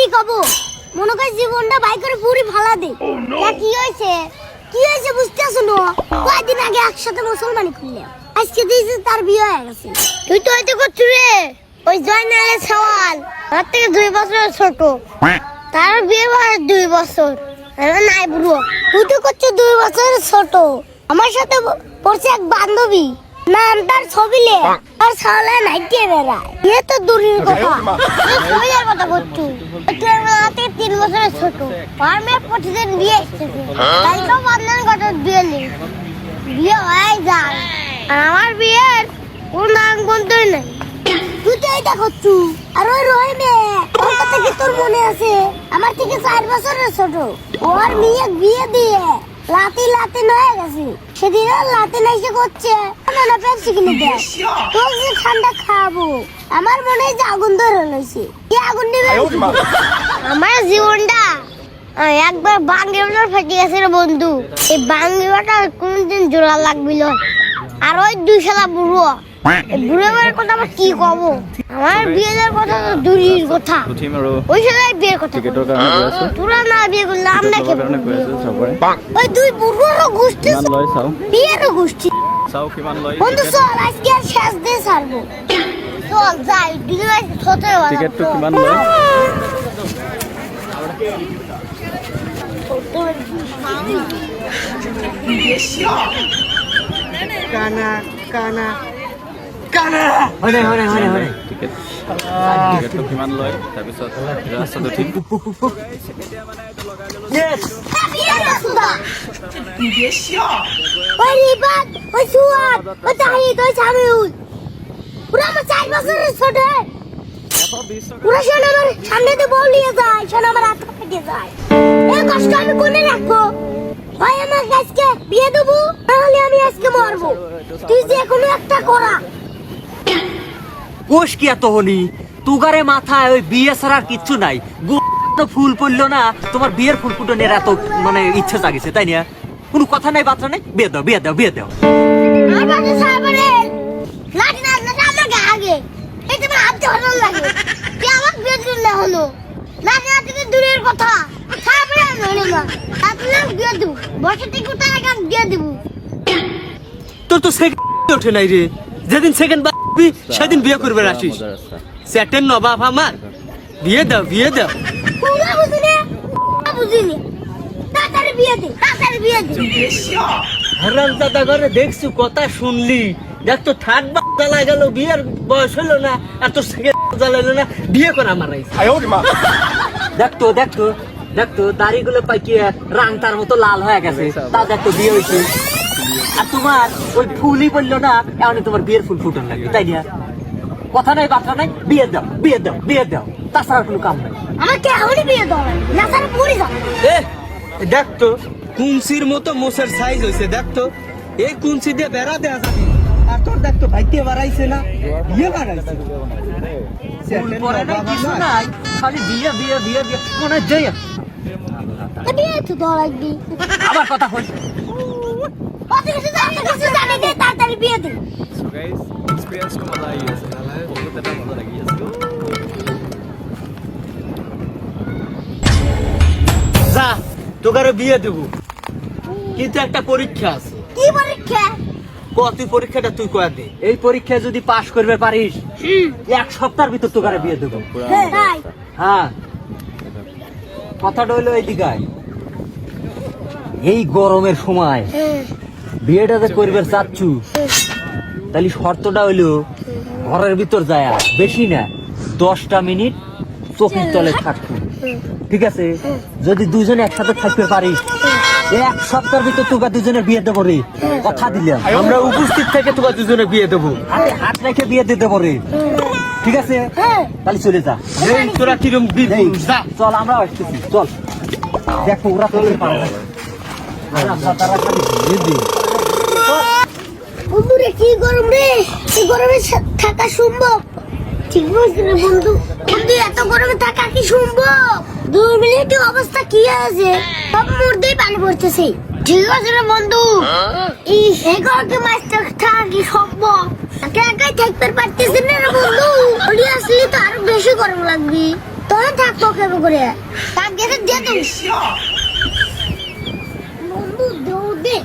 কি কব? মনে কর জীবনটা বাই করে পুরি ফালা দে। তা কি হয়েছে? কি হয়েছে বুঝতে আসো না? কয়েকদিন আগে একসাথে মুসলমানি খুললে আজকে দিয়েছে তার বিয়ে হয়ে গেছে। তুই তো হয়তো করছু রে। ওই জয়নালের সওয়াল। আমার থেকে দুই বছর ছোট। তার বিয়ে বয়স দুই বছর। আমি নাই বুড়ো। তুই তো করছ দুই বছর ছোট। আমার সাথে পড়ছে এক বান্ধবী। নাম তার ছবিলে আর সালে নাইটিয়ে বেড়ায়। এ তো দূরের কথা। ছবিলের কথা করছু তুই আমার হাতে তিন বছরের ছোট। আর মেয়ে প্রতিদিন বিয়ে এসেছে তাই তো বান্ধব কথা বিয়ে নেই বিয়ে হয়ে আর আমার বিয়ের কোন নাম গন্তই নাই। তুই তো এটা করছু। আর ওই রয় মেয়ে ওর কথা কি তোর মনে আছে? আমার থেকে চার বছরের ছোট। ওর মেয়ে বিয়ে দিয়ে লাতি লাতি নয়ে গেছে। সেদিন লাতি নাইসে করছে। না পেপসি কিনে দে তোর যে ঠান্ডা খাব। আমার মনে হয় যে আগুন ধরে লইছে কি আগুন দিবে আমার জীবনটা একবার একবার বাঙ্গিবাটার ফেটে গেছে রে বন্ধু। এই বাঙ্গিবাটা কোনদিন জোড়া লাগবিল আর ওই দুই শালা বুড়ো। বুড়ো কথা আবার কি কব? আমার বিয়ে দেওয়ার কথা তো দূরের কথা। ওই বিয়ের কথা তোরা না বিয়ে করলে আমরা কে ওই দুই গোষ্ঠী গোষ্ঠী বন্ধু চল আজকে আর শেষ দিয়ে ছাড়বো। চল যাই দিদি ভাই সতেরো বাজার। টিকেটটো কিমান লয়? কানা কানা। কিমান লয় তাৰপিছত সামনে দিয়ে বউ নিয়ে যায়, শোন আমার হাত যায়। এই কষ্ট আমি কোনে রাখব? হয় আমাকে আজকে বিয়ে দেবো, নাহলে আমি আজকে মরবো। তুই যে কোনো একটা করা। কোষ কি এত হলি তুগারে মাথায় ওই বিয়ে ছাড়া আর কিচ্ছু নাই তো ফুল পড়ল না তোমার বিয়ের ফুল ফুটনের এত মানে ইচ্ছে জাগিছে তাই না কোনো কথা নাই বার্তা নাই বিয়ে দাও বিয়ে দাও বিয়ে দাও আমার বাড়ি সাহেবের লাঠি না লাঠি আমাকে আগে। এই যে আমার হাতে ভালো লাগে। তুই আমাকে বিয়ে দিলি না হলো। লাঠি না থেকে দূরের কথা। সাহেবের আর হলো না। আপনি আমাকে বিয়ে দেবো। বসে থেকে কোথায় আগে আমি বিয়ে দেবো। তোর তো সেকেন্ড ওঠে নাই রে যেদিন সেকেন্ড বাবি সেদিন বিয়ে করবে আসিস। সেটেন নবাব আমার। বিয়ে দাও বিয়ে দাও। পুরা বুঝিনি? পুরা বুঝিনি। তাড়াতাড়ি বিয়ে দে, তাড়াতাড়ি বিয়ে দে। হারাম দাদা ঘরে দেখছু কথা শুনলি। দেখ তো থার্ড জ্বালা গেল বিয়ের বয়স হলো না আর তোর সেকেন্ড জ্বালালো না বিয়ে করা আমার রাইছে দেখতো দেখতো দেখতো দাড়িগুলো পাইকিয়ে রাং তার মতো লাল হয়ে গেছে। তা দেখতো বিয়ে হয়েছে। আর তোমার ওই ফুলই বলল না এখন তোমার বিয়ের ফুল ফুটন লাগবে তাই না? কথা নাই বার্তা নাই বিয়ে দাও বিয়ে দাও বিয়ে দাও। তাছাড়া কোনো কাম নাই। আমাকে এখনই বিয়ে দাও না স্যার পুরি যাও এ দেখতো কুঞ্চির মতো মোষের সাইজ হয়েছে দেখতো এই কুঞ্চি দিয়ে বেড়া দেয়া যাবে আর তোর দেখতো ভাইতে বাড়াইছে না বিয়ে বাড়াইছে। ফুল পরে নাই কিছু নাই। খালি বিয়ে বিয়ে বিয়ে বিয়ে মনে হয় যাই তা তো আবার কথা হল অত কিছু জানি না, কিছু জানি না, তাড়াতাড়ি বিয়ে দে। চ' গাইজ এক্সপিৰিয়েঞ্চটো মজা আহি আছে বহুত এটা মজা লাগি আছে। যা তোকে বিয়ে দেবো। কিন্তু একটা পরীক্ষা আছে। কি পরীক্ষা? কত পরীক্ষাটা তুই কয়া দে। এই পরীক্ষা যদি পাশ করবে পারিস এক সপ্তাহের ভিতর তোকে বিয়ে দেবো। হ্যাঁ, হ্যাঁ। কথাটা হলো এই দিকায় এই গরমের সময় হ্যাঁ। বিয়েটা যে করবে চাচ্ছু। তাহলে শর্তটা হইল ঘরের ভিতর যায় বেশি না দশটা মিনিট চোখের তলে থাকব ঠিক আছে? যদি দুজনে একসাথে থাকতে পারিস এক সপ্তাহের ভিতর তোকে দুজনের বিয়ে দেবো রে। কথা দিলাম। আমরা উপস্থিত থেকে তোকে দুজনে বিয়ে দেবো। হাতে হাত রেখে বিয়ে দিয়ে দেবো রে। ঠিক আছে? হ্যাঁ। তাহলে চলে যা। তোরা কিরম চল আমরা আসতেছি। চল। দেখো ওরা চলে পারে না। বন্ধু রে কি গরম রে? কি গরমে থাকা সম্ভব। ঠিক বলছি রে বন্ধু। বন্ধু, এত গরমে থাকা কি সম্ভব? দুই মিনিটে অবস্থা কি আছে? সব মধ্যেই পানি পড়তেছে। ঠিক আছে রে, বন্ধু। এই গরমকে মাস্টার থাকা কি সম্ভব? একা একাই থাকতে পারতেছি না রে, বন্ধু। ওলি আসলে তো আরও বেশি গরম লাগবে। তোরা থাকতো কেমন করে। তার গেছে দিয়ে দিস বন্ধু দৌড় দে।